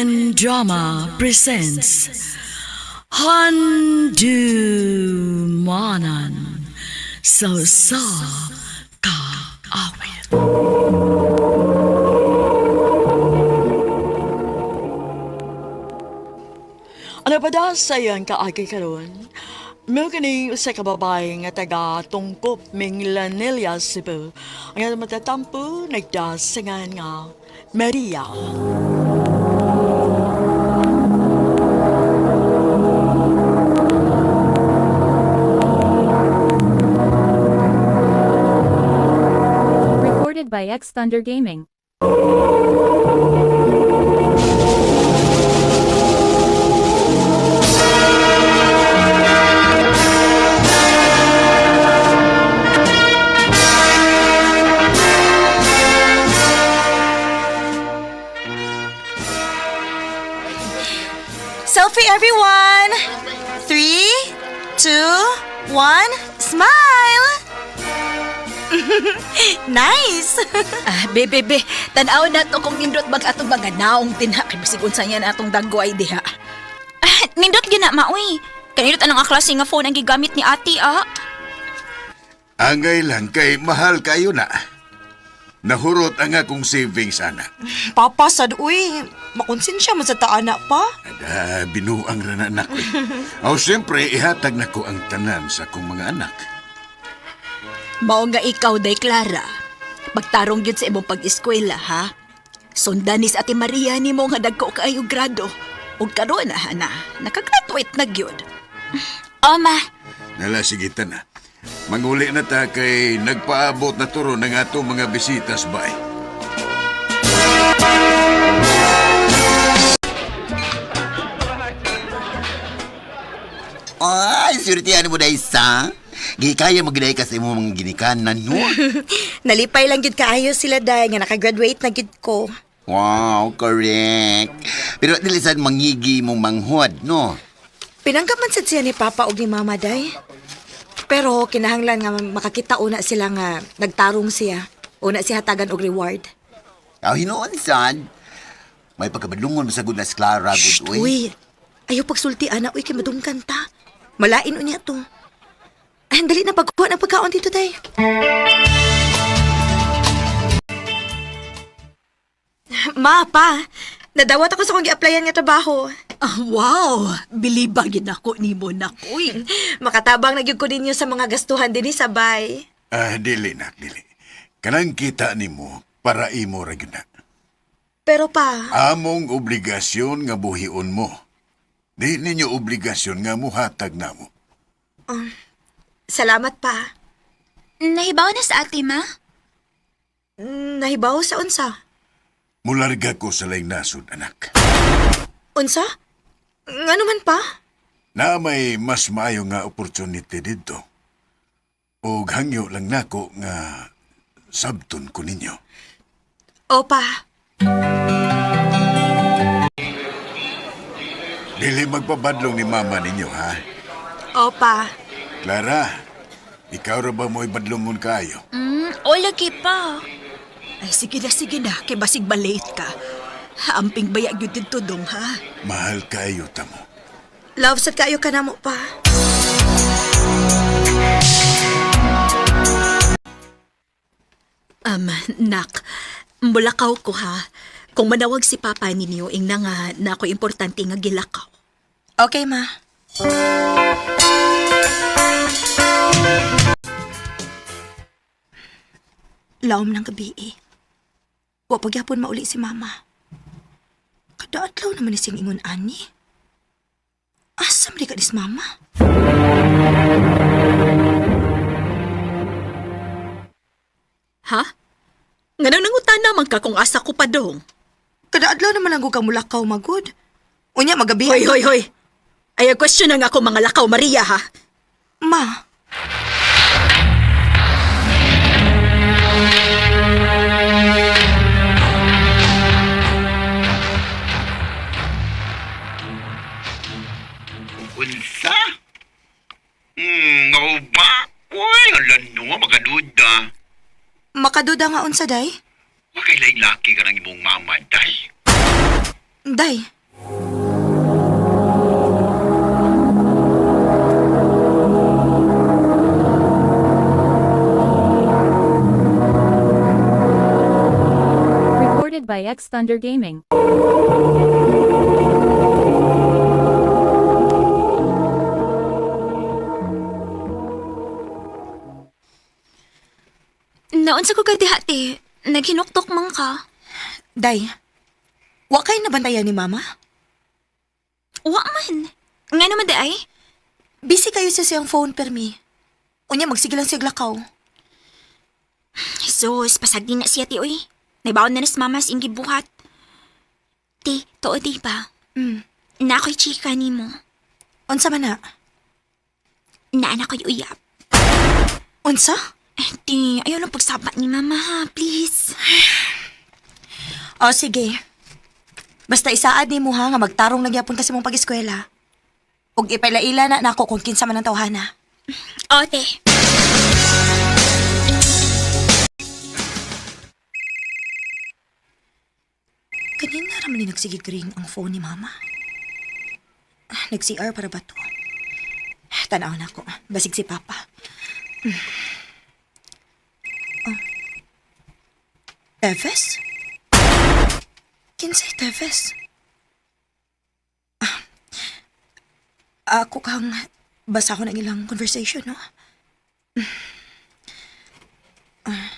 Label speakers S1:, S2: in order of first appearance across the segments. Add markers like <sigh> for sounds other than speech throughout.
S1: Pen Drama presents Handu Manan So Sa Ka Awit Ano ba da sa iyan kaagi karon? Mil kini sa kababay nga taga tungkop ming Lanilla, Cebu. Ang matatampo nagdasingan nga Maria.
S2: Recorded by X Thunder Gaming.
S3: Nice! <laughs>
S4: Ah, bebe, be, tanaw na to kung nindot bag atong mga naong tinha kay bisig unsa niya na atong dagway diha.
S5: Ah, nindot gina maoy. Kanindot anong klase nga phone ang gigamit ni ati ah.
S6: Angay lang kay mahal kayo na. Nahurot ang akong savings, anak.
S3: Papa, sad, uy. Makonsensya mo sa taana pa.
S6: Ada, binuang ra na anak. <laughs> Aw, siyempre, ihatag na ko ang tanan sa akong mga anak.
S4: Mao nga ikaw day Clara. Magtarong gyud sa imong pag-eskwela ha. Sundan ni sa Ate Maria ni mo nga dagko kaayo grado. Ug karon na hana, nakagraduate na gyud. <sighs>
S5: Oma,
S6: Nala, sige ta na. Manguli na ta kay nagpaabot na turo ng atong mga bisitas ba eh.
S7: Ay, surtihan mo na isa. Gikaya mo ginay kasi mo mga ginikanan no? <laughs>
S3: Nalipay lang gid kaayo sila day nga nakagraduate na gid ko.
S7: wow, correct. Pero dilisan mangigi mong manghod, no?
S3: Pinanggaman sad siya ni Papa ug ni Mama day. Pero kinahanglan nga makakita una sila nga nagtarong siya. Una siya hatagan og reward.
S7: Aw, hinuon sad. May pagkabadlungon mo sa good na si Clara,
S3: Shh,
S7: good uy.
S3: uy. Ayaw pagsulti ana uy kay madungkan ta. Malain unya to. Ay, dali na pagkuha ng pagkaon dito day. Ma, pa. Nadawat ako sa kong gi-applyan nga trabaho.
S4: Ah, wow, biliba gyud ako nimo na koy. <laughs>
S3: Makatabang na gyud ko ninyo sa mga gastuhan dinhi sa bay.
S6: Ah, dili nak, dili. Kanang kita nimo para imo ra gyud na.
S3: Pero pa,
S6: Among obligasyon nga buhion mo. Di ninyo obligasyon nga muhatag namo.
S3: Salamat pa.
S5: nahibaw na sa ati ma?
S3: Mm, Nahibaw sa unsa?
S6: Mularga ko sa laing nasod, anak.
S3: Unsa? Nga naman pa?
S6: na may mas maayo nga opportunity dito. O hangyo lang nako nga sabton ko ninyo.
S3: O pa,
S6: Dili magpabadlong ni mama ninyo, ha?
S3: o pa.
S6: Clara, ikaw ra ba mo'y badlongon kayo?
S5: Hmm, o lagi pa.
S4: Ay sige na sige na, kay basig ba late ka. Amping baya gyud dito dong ha.
S6: Mahal kayo tamo.
S3: Love sad kayo ka na mo pa.
S4: Um, nak, mulakaw ko ha. Kung manawag si Papa ninyo, ing na nga na ako importante nga gilakaw.
S3: Okay, ma. Laom ng gabi eh. Wa pagyapon mauli si mama. Kadaadlaw naman ni siyang ingon ani. Asa man ka dis mama?
S4: Ha? Nga nang nangutan naman ka kung asa ko pa dong.
S3: Kadaadlaw naman lang ko ka mulakaw magod. Unya magabi.
S4: Hoy, hoy, hoy. Ay, question na nga ako mga lakaw, Maria, ha?
S3: Ma,
S8: unsa
S3: day?
S8: Wakay lain laki ka ng imong mama, day.
S3: Day,
S2: Recorded by X Thunder Gaming.
S4: Naon sa ko kadihati. Naghinuktok man ka.
S3: Day, wa kay nabantayan ni Mama?
S4: Wa man. Nga naman di ay.
S3: Busy kayo sa siyang phone, permi. Unya, magsige lang siya glakaw.
S4: Jesus, pasagdi na siya ti oy. Naibaon na nas mamas ingi buhat. Ti, too di ba?
S3: Hmm.
S4: Na ako'y chika ni mo.
S3: Unsa man na?
S4: Na anak ko'y uyap.
S3: Unsa?
S4: Ti, ayaw lang pagsaba ni mama ha, please. <sighs>
S3: O, sige. Basta isaad ni mo ha nga magtarong nagyapon kasi mong pag-eskwela. Ug ipailaila na nako kung kinsa man ang tawhana.
S4: O, <clears throat> te.
S3: Kanina raman ni nagsigig ring ang phone ni Mama. Ah, Nag-CR para ba to? Tanaw na ako. Basig si Papa. Hmm. Teves? Kinsay Teves? Ah. Ako kang basa ko ng ilang conversation, no? Ah.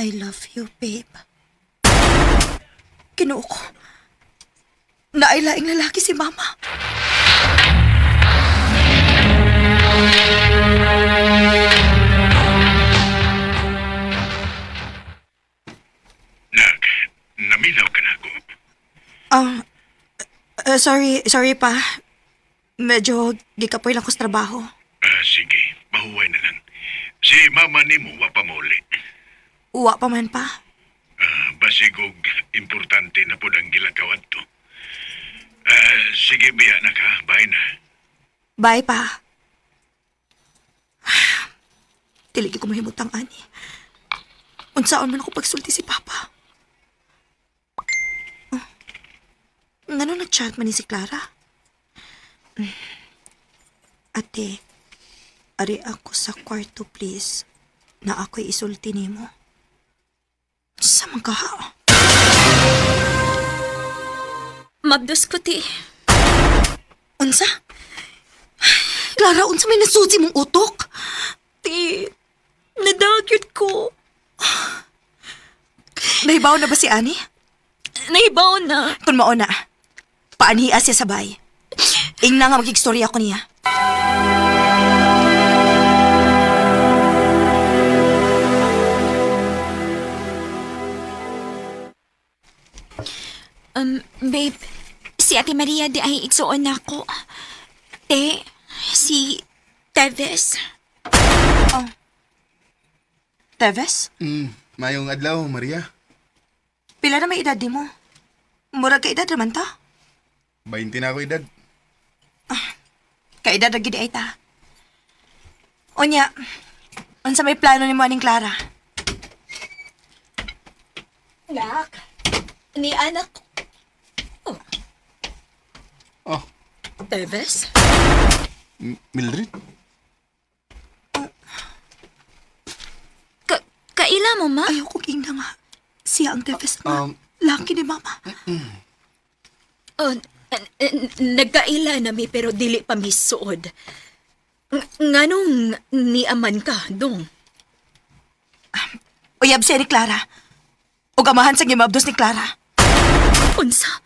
S3: I love you, babe. Kinuo ko. Nailaing lalaki si Mama. Uh, sorry, sorry pa. Medyo gikapoy lang ko sa trabaho.
S6: Ah, sige, mahuway na lang. Si mama ni mo wa pa muli.
S3: Uwa pa man pa.
S6: Ah, basigog, importante na po ang gilakawan to. Ah, sige, biya na ka. Bye na.
S3: Bye pa. <sighs> Tiligi ko mahimutang ani. Unsaon man ako pagsulti si Papa. Ngano nag-chat man ni si Clara? Ate, ari ako sa kwarto please na ako'y isulti nimo. Sa mga ha?
S4: Mabdos ko, ti.
S3: Unsa? Clara, unsa may nasusi mong utok?
S4: Ti, nadagyot ko.
S3: Nahibaw na ba si Ani?
S4: Naibaw na.
S3: Kung mao na, paanhiya siya sabay. Ing na nga magigstorya ko niya.
S4: Um, babe, si Ate Maria di ay igsuon na ako. Te, si Teves.
S3: Teves,
S9: Hmm, mayong adlaw, Maria.
S3: pila na may edad di mo? Murag ka edad naman ta?
S9: 20 na ako edad.
S3: Ka edad na gid ay ta. Onya, unsa may plano ni mo aning Clara?
S10: Nak, ni anak
S9: Oh,
S10: Teves?
S9: M- Mildred?
S4: Ka kaila mo, ma?
S3: Ayaw ko king na nga. Siya ang Teves na
S9: Um,
S3: laki ni Mama.
S10: Oh, n- n- nagkaila na mi pero dili pa mi suod. Ng- Nganong ni aman ka, dong?
S3: Uyab siya ni Clara. Ug amahan sa gimabdos ni Clara.
S10: Unsa?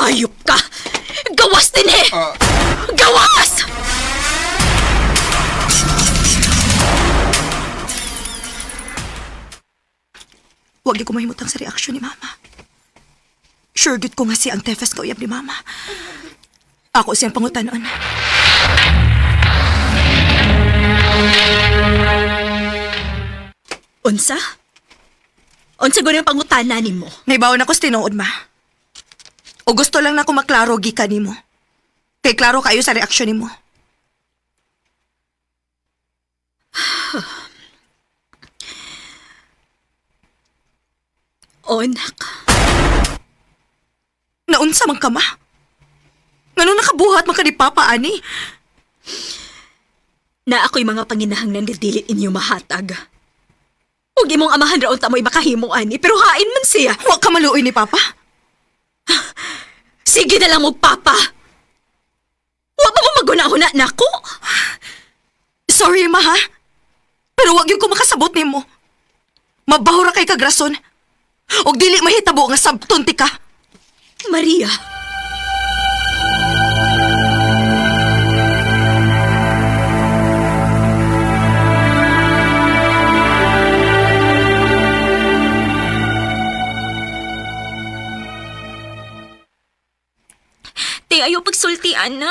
S10: Hayop ka! Gawas din eh! Gawas!
S3: Huwag ko mahimutang sa reaksyon ni Mama. Sure good ko nga si ang Tefes ka uyab ni Mama. Ako siyang pangutanon.
S10: Unsa? Unsa gud ang pangutana nimo?
S3: Naibawon ako sa tinuod, ma. O gusto lang na ako maklaro gikan nimo. Kay klaro kayo sa reaksyon nimo. <sighs>
S4: O, nak.
S3: Naunsa man ka ma? Ngano nakabuhat man ka ni Papa ani?
S4: Na ako'y mga panginahanglan dili inyo mahatag. Huwag imong amahan raon ta mo'y makahimo ani, pero hain man siya.
S3: Wa ka maluoy ni Papa? <sighs>
S4: Sige na lang mo, Papa! Huwag mo magunahuna na ako!
S3: Sorry ma ha? Pero wag yung ko makasabot nimo. Mabahura kay kagrason. Og dili mahitabo nga sabton ti ka.
S4: Maria!
S5: Te, ayaw pagsulti, ana.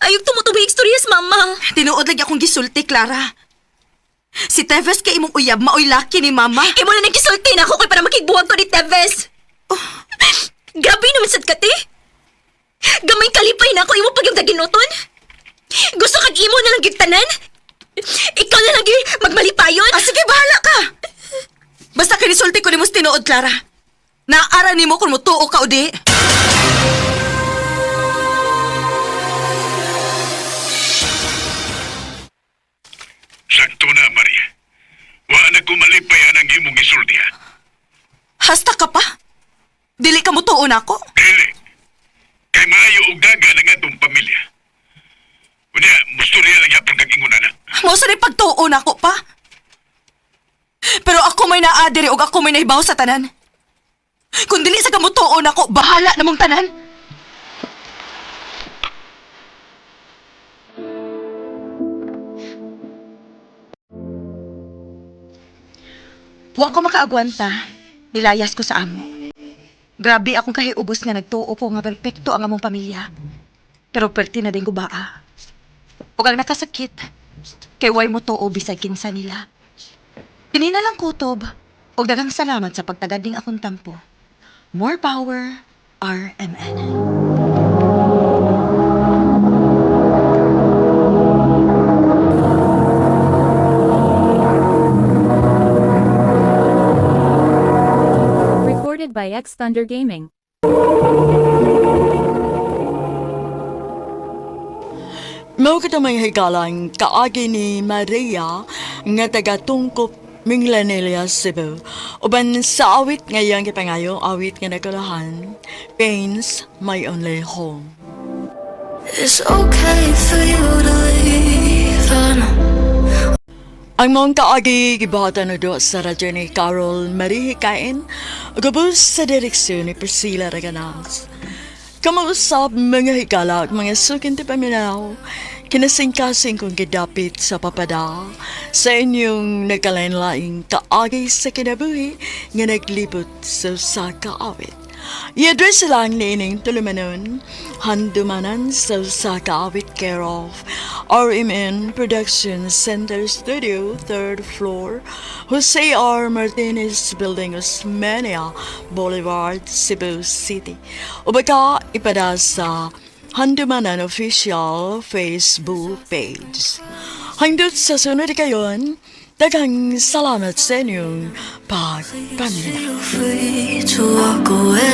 S5: Ayaw tumutubig istoryas, mama.
S3: Tinuod lagi akong gisulti, Clara. Si Teves kay imong uyab maoy laki ni Mama.
S5: Imo na nagkisulti na ako kay para makigbuwag ko ni Teves. Grabe naman sad ka, te. Gamay kalipay na ako imo pag yung daginuton. Gusto kag imo na lang gitanan? Ikaw na lagi magmalipayon?
S3: Ah, sige, bahala ka. Basta kinisulti ko ni mo tinuod, Clara. Naara ni mo kung mutuo ka o di.
S8: Sakto na, Maria. Wa na kumalipay ang imong gisulti ha.
S3: Hasta ka pa? Dili ka mutuo na ako?
S8: Dili. Kay maayo og daga ng atong pamilya. Unya, musturya lang yapon kag inguna na.
S3: Mo sa pagtuo na ako pa. Pero ako may naadiri og ako may nahibaw sa tanan. Kung dili sa kamutuo na ako, bahala na mong tanan.
S11: Wa ko makaagwanta. Nilayas ko sa amo. Grabe akong kahiubos nga nagtuo ko nga perpekto ang among pamilya. Pero perti na din ko baa. Ug ang nakasakit, kay mo tuo bisag kinsa nila. Kini na lang kutob. Og daghang salamat sa pagtagading akong tampo. More power, RMN.
S2: Recorded by X Thunder Gaming.
S1: Mao kita may higalang kaagi ni Maria nga taga tungkop Minglanelia, Cebu. Uban sa awit ngayang kipangayo, awit nga nakalahan, Pains, My Only Home.
S12: It's okay for you to leave. I know.
S1: Ang mong kaagi gibata na do sa radyo ni Carol Marie Hikain, gabos sa direksyon ni Priscilla Raganas. Kamuusap mga higala at mga sukin ti paminaw, kinasingkasing kong gidapit sa papada sa inyong nagkalain-laing kaagi sa kinabuhi nga naglibot sa sa kaawit. I-address lang ni ining tulumanon, handumanan sa sa kaawit care of RMN Production Center Studio, 3rd floor, Jose R. Martinez Building, Osmania Boulevard, Cebu City. O baka ipada sa Handumanan Official Facebook page. Hangdot sa sunod kayon, daghang salamat sa inyong pagpaminaw.